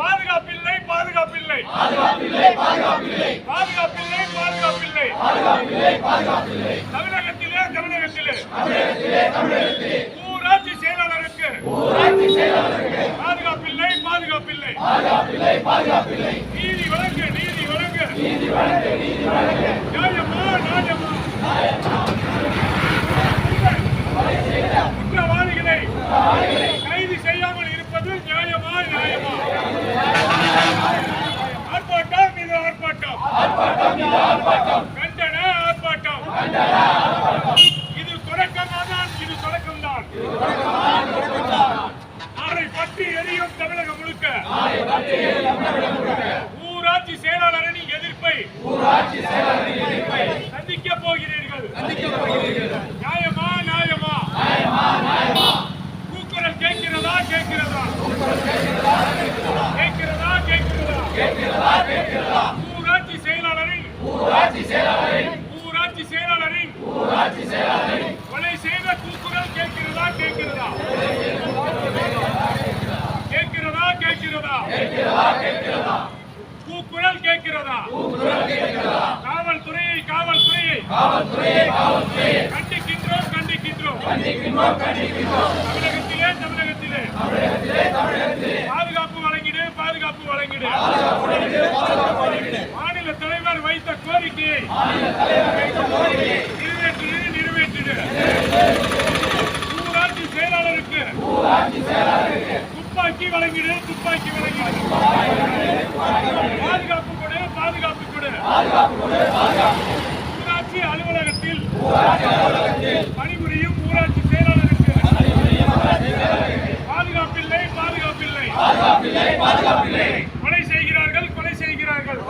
பாதுகாப்பில்லை பாதுகாப்பில்லை. பாதுகாப்பில்லை பாதுகாப்பில்லை. தமிழகத்திலே தமிழகத்திலே. ஊராட்சி செயலாளருக்கு. பாதுகாப்பில்லை பாதுகாப்பில்லை நீதி வழங்கு நீதி வழங்கு நியாயமா நியாயமா குற்றவாளிகளை கைது செய்யாமல் இருப்பது நியாயமா நியாயமா ஆர்ப்பாட்டம் இது ஆர்ப்பாட்டம் கண்டன ஆர்ப்பாட்டம் இது தொடக்கம்தான் இது தொடக்கம்தான் நாளை பற்றி எரியும் தமிழகம் முழுக்க ஊராட்சி செயலாளரின் எதிர்ப்பை சந்திக்க போகிறீர்கள் நியாயமா நியாயமா. கூக்குரல் கேட்கிறதா கேட்கிறதா? கேட்கிறதா கேட்கிறதா ஊராட்சி செயலாளரின் ஊராட்சி செயலாளரின் கொலை செய்த கூக்குரல் கேட்கிறதா கேட்கிறதா கேட்கிறதா கேட்கிறதா கூக்குரல் கேட்கிறதா காவல்துறையை காவல்துறையை கண்டிக்கின்றோம் கண்டிக்கின்றோம். தமிழகத்திலே தமிழகத்திலே பாதுகாப்பு வழங்கிடு பாதுகாப்பு வழங்கிடு. மாநில தலைவர் வைத்த கோரிக்கையை நிறைவேற்றிடு நிறைவேற்றிடு. ஊராட்சி செயலாளருக்கு துப்பாக்கி வழங்கிடு துப்பாக்கி வழங்கிடு. பாதுகாப்பு கொடு பாதுகாப்பு கொடு. ஊராட்சி அலுவலகத்தில் பணிபுரியும் ஊராட்சி செயலாளருக்கு பாதுகாப்பில்லை பாதுகாப்பில்லை கொலை செய்கிறார்கள் கொலை செய்கிறார்கள்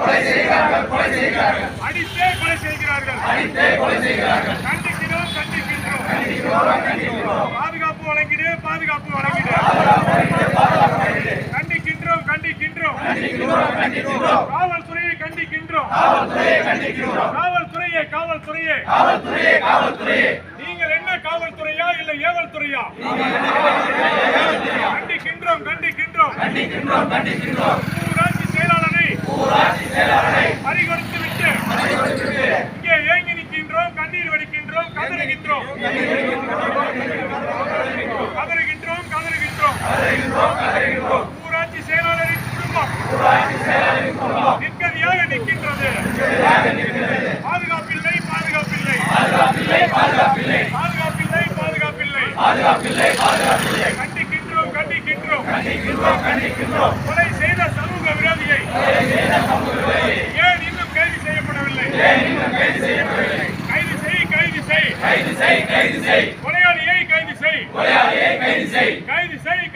அடித்தே கொலை செய்கிறார்கள். கண்டிக்கிறோம் கண்டிக்கின்றோம். பாதுகாப்பு வழங்கிடு பாதுகாப்பு வழங்கிடு. கண்டிக்கின்றோம் கண்டிக்கின்றோம். காவல்துறையை கண்டிக்கின்றோம். காவல்துறையே காவல்துறையே நீங்கள் என்ன காவல்துறையா இல்லை ஏவல் துறையா கண்டிக்கின்றோம் கண்டிக்கின்றோம். ஊராட்சி செயலாளரை ஊராட்சி செயலாளரின் குடும்பம். நிற்கதியாக நிற்கின்றது. பாதுகாப்பில்லை பாதுகாப்பில்லை. பாதுகாப்பில்லை பாதுகாப்பில்லை. கண்டிக்கின்றோம் கண்டிக்கின்றோம். கொலை செய்த சமூக விரோதியை ஏன் இன்னும் கைது செய்யப்படவில்லை? கைது செய் கைது செய். கொலையாளியை கைது செய். கைது செய். கைது செய்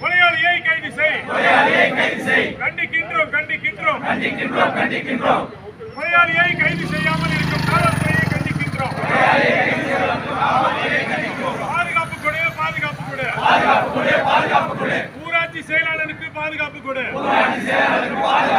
கொலையாளியை கைது செய். கண்டிக்கின்றோம் கண்டிக்கின்றோம். கொலையாளியை கைது செய்யாமல் இருக்கும் காவல்துறையை கண்டிக்கின்றோம். பாதுகாப்பு கொடு பாதுகாப்பு கொடு. ஊராட்சி செயலாளருக்கு பாதுகாப்பு கொடு. தமிழக அரசு தமிழக அரசு தமிழக அரசு தமிழக